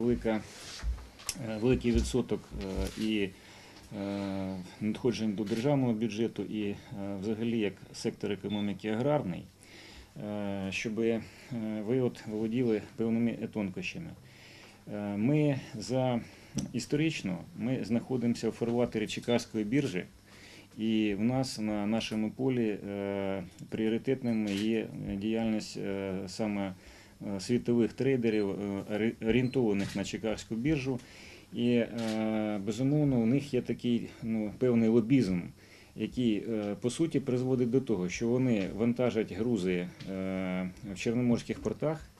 велика, е, великий відсоток е, і е, надходжень до державного бюджету, і взагалі як сектор економіки аграрний, щоб ви от володіли певними тонкощами. Ми за історично ми знаходимося в фарватері Чикагської біржі, і в нас на нашому полі пріоритетними є діяльність саме світових трейдерів, е, орієнтованих на Чикагську біржу. І е, безумовно у них є такий ну, певний лобізм, який е, по суті призводить до того, що вони вантажать грузи е, в чорноморських портах.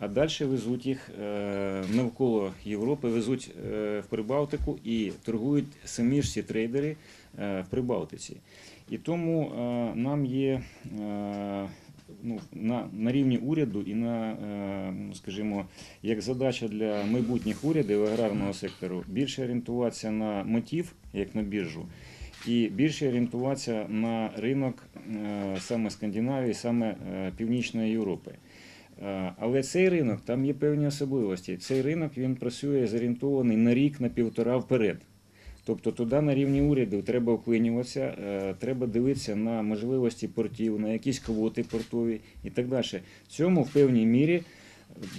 А далі везуть їх е, навколо Європи, везуть е, в Прибалтику і торгують самі ж ці трейдери е, в Прибалтиці. І тому е, нам є е, ну, на, на рівні уряду і на, е, ну, скажімо, як задача для майбутніх урядів аграрного сектору більше орієнтуватися на мотив, як на біржу, і більше орієнтуватися на ринок е, саме Скандинавії, саме е, Північної Європи. Але цей ринок там є певні особливості. Цей ринок він працює зорієнтований на рік, на півтора вперед. Тобто туди на рівні урядів треба вклинюватися, е, треба дивитися на можливості портів, на якісь квоти портові і так далі. Цьому в певній мірі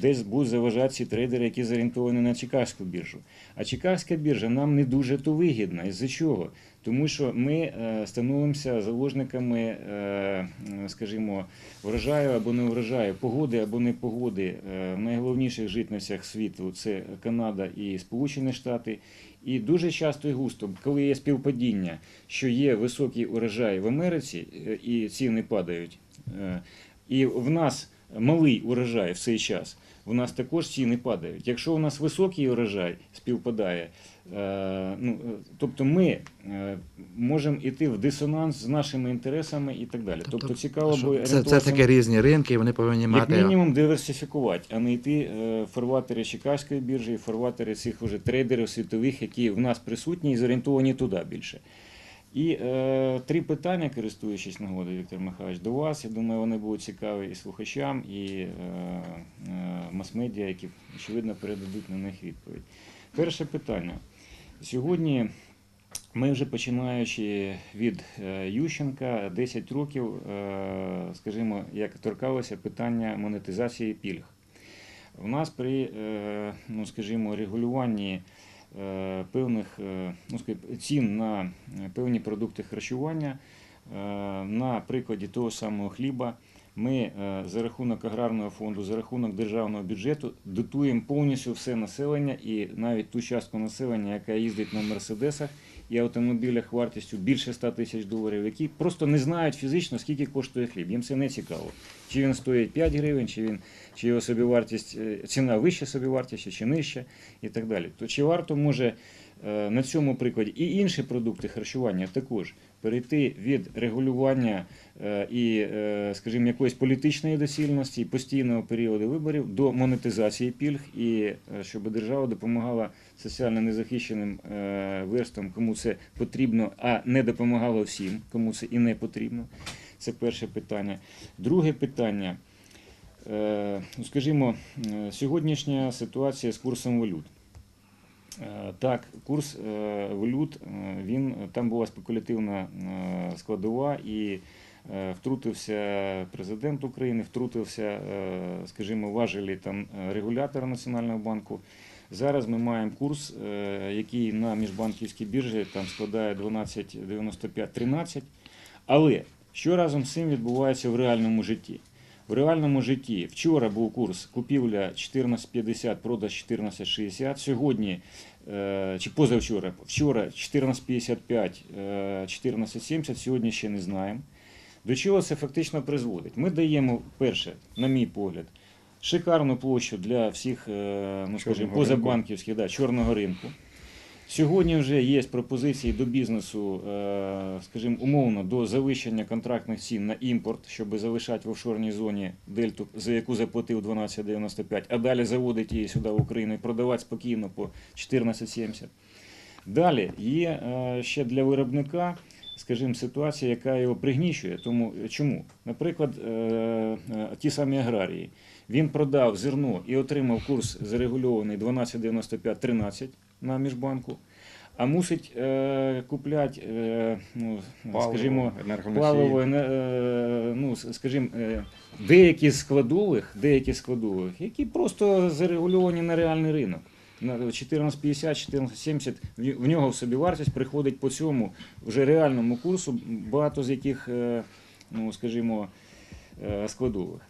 десь будуть заважати трейдери, які зорієнтовані на Чикагську біржу. А Чикагська біржа нам не дуже то вигідна. Із-за чого? Тому що ми е, становимося заложниками, е, скажімо, врожаю або не врожаю, погоди або не погоди е, в найголовніших житницях світу це Канада і Сполучені Штати. І дуже часто і густо, коли є співпадіння, що є високий урожай в Америці і ціни падають, і в нас малий урожай в цей час, в нас також ціни падають. Якщо у нас високий урожай співпадає, е, ну, е, тобто ми е, можемо йти в дисонанс з нашими інтересами і так далі. Тобто цікаво би це, це таке різні ринки, і вони повинні як мати. мінімум диверсифікувати, а не йти фарватери Чикагської біржі, фарватери цих уже трейдерів світових, які в нас присутні і зорієнтовані туди більше. І е, три питання, користуючись нагодою, Віктор Михайлович, до вас. Я думаю, вони будуть цікаві і слухачам, і е, е, мас-медіа, які, очевидно, передадуть на них відповідь. Перше питання. Сьогодні ми вже починаючи від е, Ющенка 10 років, е, скажімо, як торкалося питання монетизації пільг. У нас при, е, ну, скажімо, регулюванні певних е, ну, скажімо, цін на е, певні продукти харчування, е, на прикладі того самого хліба, ми е, за рахунок аграрного фонду, за рахунок державного бюджету дотуємо повністю все населення і навіть ту частку населення, яка їздить на мерседесах і автомобілях вартістю більше 100 тисяч доларів, які просто не знають фізично, скільки коштує хліб. Їм це не цікаво. Чи він стоїть 5 гривень, чи він чи його собівартість, е, ціна вища собівартості, чи нижча, і так далі. То чи варто може на цьому прикладі і інші продукти харчування також перейти від регулювання е, і, е, скажімо, якоїсь політичної доцільності, постійного періоду виборів до монетизації пільг, і е, щоб держава допомагала соціально незахищеним е, верствам, кому це потрібно, а не допомагала всім, кому це і не потрібно. Це перше питання. Друге питання. Е, ну, Скажімо, е, сьогоднішня ситуація з курсом валют. Е, Так, курс е, валют, е, він там була спекулятивна складова і втрутився президент України, втрутився, скажімо, важелі там регулятора Національного банку. Зараз ми маємо курс, який на міжбанківській біржі там складає 12,95-13. Але що разом з цим відбувається в реальному житті? В реальному житті вчора був курс купівля 14,50, продаж 14,60. Сьогодні е, чи позавчора, вчора 14,55, е, 14,70, сьогодні ще не знаємо. До чого це фактично призводить? Ми даємо, перше, на мій погляд, шикарну площу для всіх, е, ну скажімо, позабанківських, да, чорного ринку. Сьогодні вже є пропозиції до бізнесу, е, скажімо, умовно, до завищення контрактних цін на імпорт, щоб залишати в офшорній зоні дельту, за яку заплатив 12,95, а далі заводити її сюди в Україну і продавати спокійно по 14,70. Далі є е, ще для виробника, скажімо, ситуація, яка його пригнічує. Тому чому? Наприклад, е, е, ті самі аграрії. Він продав зерно і отримав курс зарегульований 12,95-13 на міжбанку, а мусить е, купляти, е, ну, скажімо, енергоносії. паливо, е, ну, скажімо, е, деякі складових, деякі складових, які просто зарегульовані на реальний ринок. На 14,50, 14,70 в нього в собівартість приходить по цьому вже реальному курсу, багато з яких, е, ну, скажімо, е, складових.